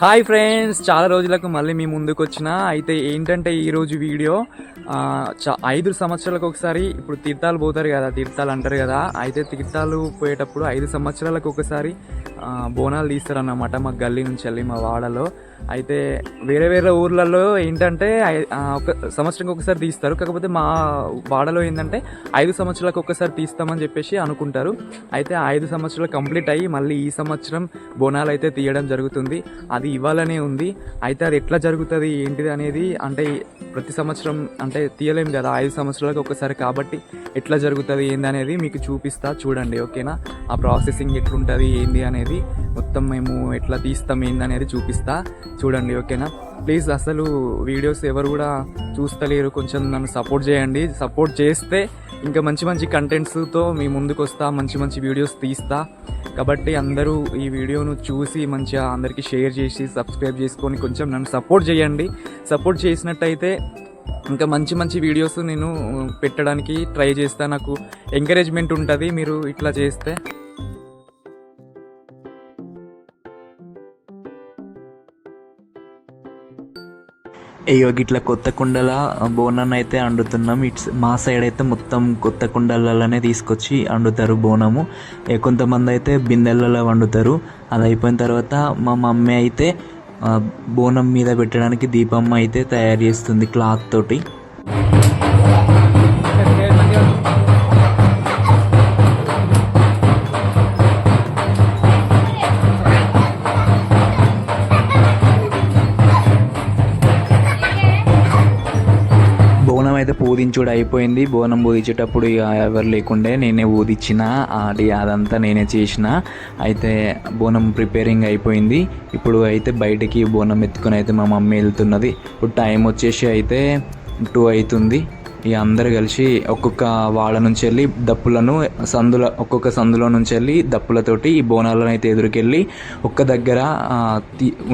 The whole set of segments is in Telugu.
హాయ్ ఫ్రెండ్స్ చాలా రోజులకు మళ్ళీ మీ ముందుకు వచ్చిన. అయితే ఏంటంటే ఈరోజు వీడియో చ- ఐదు సంవత్సరాలకు ఒకసారి ఇప్పుడు తీర్థాలు పోతారు కదా తీర్థాలు అంటారు కదా. అయితే తీర్థాలు పోయేటప్పుడు ఐదు సంవత్సరాలకు ఒకసారి బోనాలు తీస్తారన్నమాట మా గల్లీ నుంచి వెళ్ళి మా వాడలో. అయితే వేరే వేరే ఊర్లలో ఏంటంటే ఒక సంవత్సరంకి ఒకసారి తీస్తారు. కాకపోతే మా వాడలో ఏంటంటే ఐదు సంవత్సరాలకు ఒకసారి తీస్తామని చెప్పేసి అనుకుంటారు. అయితే ఐదు సంవత్సరాలు కంప్లీట్ అయ్యి మళ్ళీ ఈ సంవత్సరం బోనాలు అయితే తీయడం జరుగుతుంది. అది ఇవ్వాలనే ఉంది. అయితే అది ఎట్లా జరుగుతుంది ఏంటిది అనేది అంటే ప్రతి సంవత్సరం అంటే తీయలేం కదా ఐదు సంవత్సరాలకు ఒకసారి కాబట్టి ఎట్లా జరుగుతుంది ఏంది అనేది మీకు చూపిస్తా చూడండి ఓకేనా? ఆ ప్రాసెసింగ్ ఎట్లుంటుంది ఏంది అనేది మొత్తం మేము ఎట్లా తీస్తాం ఏంది అనేది చూపిస్తా చూడండి ఓకేనా? ప్లీజ్ అసలు వీడియోస్ ఎవరు కూడా చూస్తలేరు. కొంచెం నన్ను సపోర్ట్ చేయండి. సపోర్ట్ చేస్తే ఇంకా మంచి మంచి కంటెంట్స్తో మీ ముందుకు వస్తా మంచి మంచి వీడియోస్ తీస్తా. కాబట్టి అందరూ ఈ వీడియోను చూసి మంచిగా అందరికీ షేర్ చేసి సబ్స్క్రైబ్ చేసుకొని కొంచెం నన్ను సపోర్ట్ చేయండి. సపోర్ట్ చేసినట్టయితే ఇంకా మంచి మంచి వీడియోస్ నేను పెట్టడానికి ట్రై చేస్తా. నాకు ఎంకరేజ్మెంట్ ఉంటుంది మీరు ఇట్లా చేస్తే. అయ్యో గిట్ల కొత్త కుండల బోనం అయితే వండుతున్నాం ఇట్స్ మా సైడ్ అయితే మొత్తం కొత్త కుండలలోనే తీసుకొచ్చి వండుతారు బోనము. కొంతమంది అయితే బిందెలలో వండుతారు. అది అయిపోయిన తర్వాత మా మమ్మీ అయితే బోనం మీద పెట్టడానికి దీపమ్మ అయితే తయారు చేస్తుంది క్లాత్ తోటి. అయితే పూదించుడు అయిపోయింది. బోనం పూదించేటప్పుడు ఇక ఎవరు లేకుండే నేనే ఊదిచ్చిన అది అదంతా నేనే చేసిన. అయితే బోనం ప్రిపేరింగ్ అయిపోయింది. ఇప్పుడు అయితే బయటికి బోనం ఎత్తుకొని అయితే మా మమ్మీ వెళ్తున్నది. ఇప్పుడు టైం వచ్చేసి అయితే టూ అవుతుంది. ఇక అందరు కలిసి ఒక్కొక్క వాళ్ళ నుంచి వెళ్ళి దప్పులను సందుల ఒక్కొక్క సందులో నుంచి వెళ్ళి దప్పులతోటి ఈ బోనాలను అయితే ఎదురుకెళ్ళి ఒక్క దగ్గర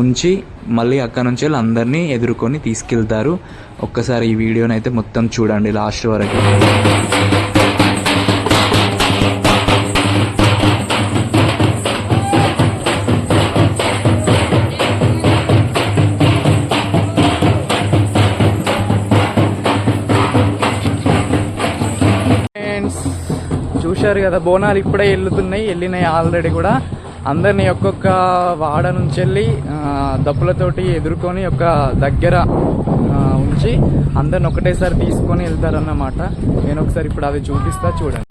ఉంచి మళ్ళీ అక్కడ నుంచి వెళ్ళి అందరినీ ఎదుర్కొని తీసుకెళ్తారు. ఒక్కసారి ఈ వీడియోని అయితే మొత్తం చూడండి లాస్ట్ వరకు. చూశారు కదా బోనాలు ఇప్పుడే వెళ్తున్నాయి వెళ్ళినాయి ఆల్రెడీ కూడా. అందరినీ ఒక్కొక్క వాడ నుంచి వెళ్ళి దప్పులతోటి ఎదుర్కొని ఒక దగ్గర ఉంచి అందరిని ఒకటేసారి తీసుకొని వెళ్తారన్నమాట. నేను ఒకసారి ఇప్పుడు అది చూపిస్తా చూడండి.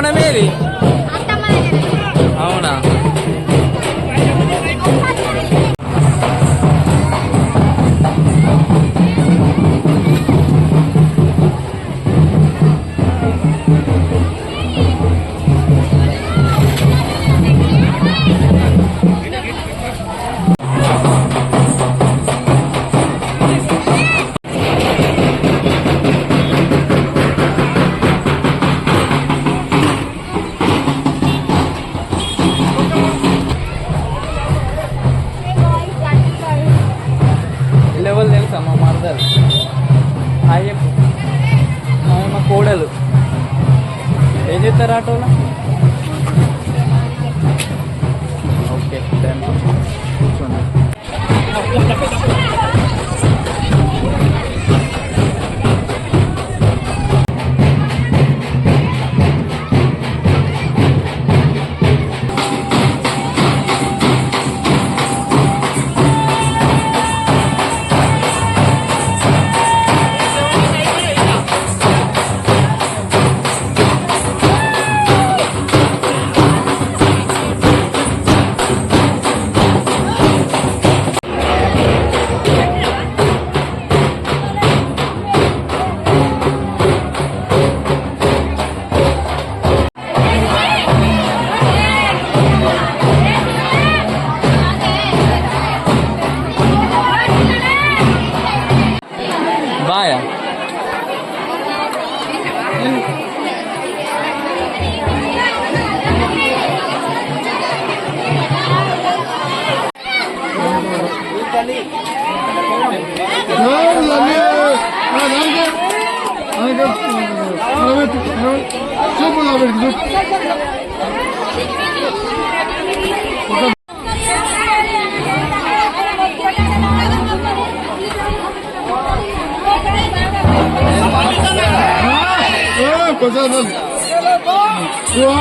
Buona Meli! కోడలు. ఏం చేస్తారు ఆటోలో? ఓకే థ్యాంక్ యూ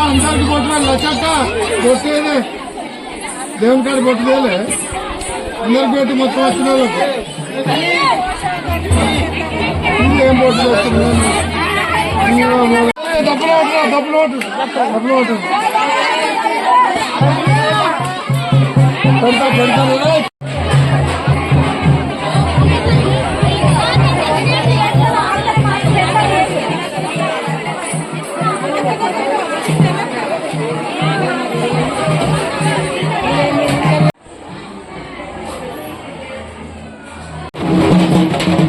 ಅಂದಾಜು ಕೊಟ್ರೆ ಲಕ್ಷಕ್ಕ ಕೊಟ್ಟಿದೆ ದೇವನ್ ಕಡೆ ಕೊಟ್ಟಿದೆ అందరికీ మొత్తం వస్తున్నారు ఏం బోట్లు వస్తున్నారు డబ్బులు ఓట్లు డబ్బులు ఓట్లు డబ్బులు ఓట్లు పెడతా పెడతారు Thank you. Thank you.